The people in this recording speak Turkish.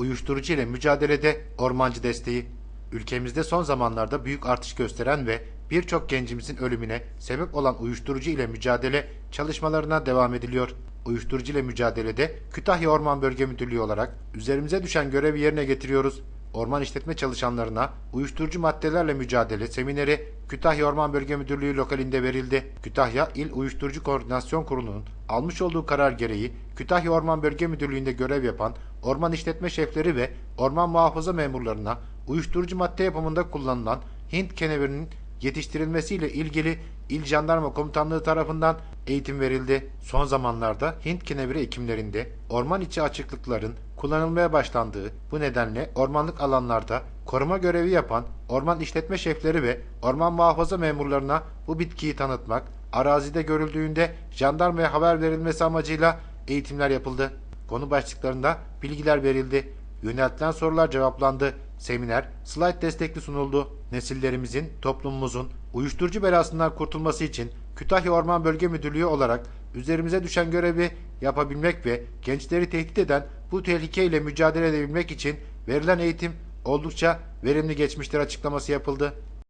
Uyuşturucu ile mücadelede ormancı desteği. Ülkemizde son zamanlarda büyük artış gösteren ve birçok gencimizin ölümüne sebep olan uyuşturucu ile mücadele çalışmalarına devam ediliyor. Uyuşturucu ile mücadelede Kütahya Orman Bölge Müdürlüğü olarak üzerimize düşen görevi yerine getiriyoruz. Orman işletme çalışanlarına uyuşturucu maddelerle mücadele semineri Kütahya Orman Bölge Müdürlüğü lokalinde verildi. Kütahya İl Uyuşturucu Koordinasyon Kurulu'nun almış olduğu karar gereği Kütahya Orman Bölge Müdürlüğü'nde görev yapan orman işletme şefleri ve orman muhafaza memurlarına uyuşturucu madde yapımında kullanılan Hint kenevirinin yetiştirilmesiyle ilgili İl Jandarma Komutanlığı tarafından eğitim verildi. Son zamanlarda Hint keneviri ekimlerinde orman içi açıklıkların kullanılmaya başlandığı bu nedenle ormanlık alanlarda koruma görevi yapan orman işletme şefleri ve orman muhafaza memurlarına bu bitkiyi tanıtmak, arazide görüldüğünde jandarmaya haber verilmesi amacıyla eğitimler yapıldı. Konu başlıklarında bilgiler verildi. Yöneltilen sorular cevaplandı. Seminer, slide destekli sunuldu. Nesillerimizin, toplumumuzun uyuşturucu belasından kurtulması için Kütahya Orman Bölge Müdürlüğü olarak üzerimize düşen görevi yapabilmek ve gençleri tehdit eden bu tehlikeyle mücadele edebilmek için verilen eğitim oldukça verimli geçmiştir açıklaması yapıldı.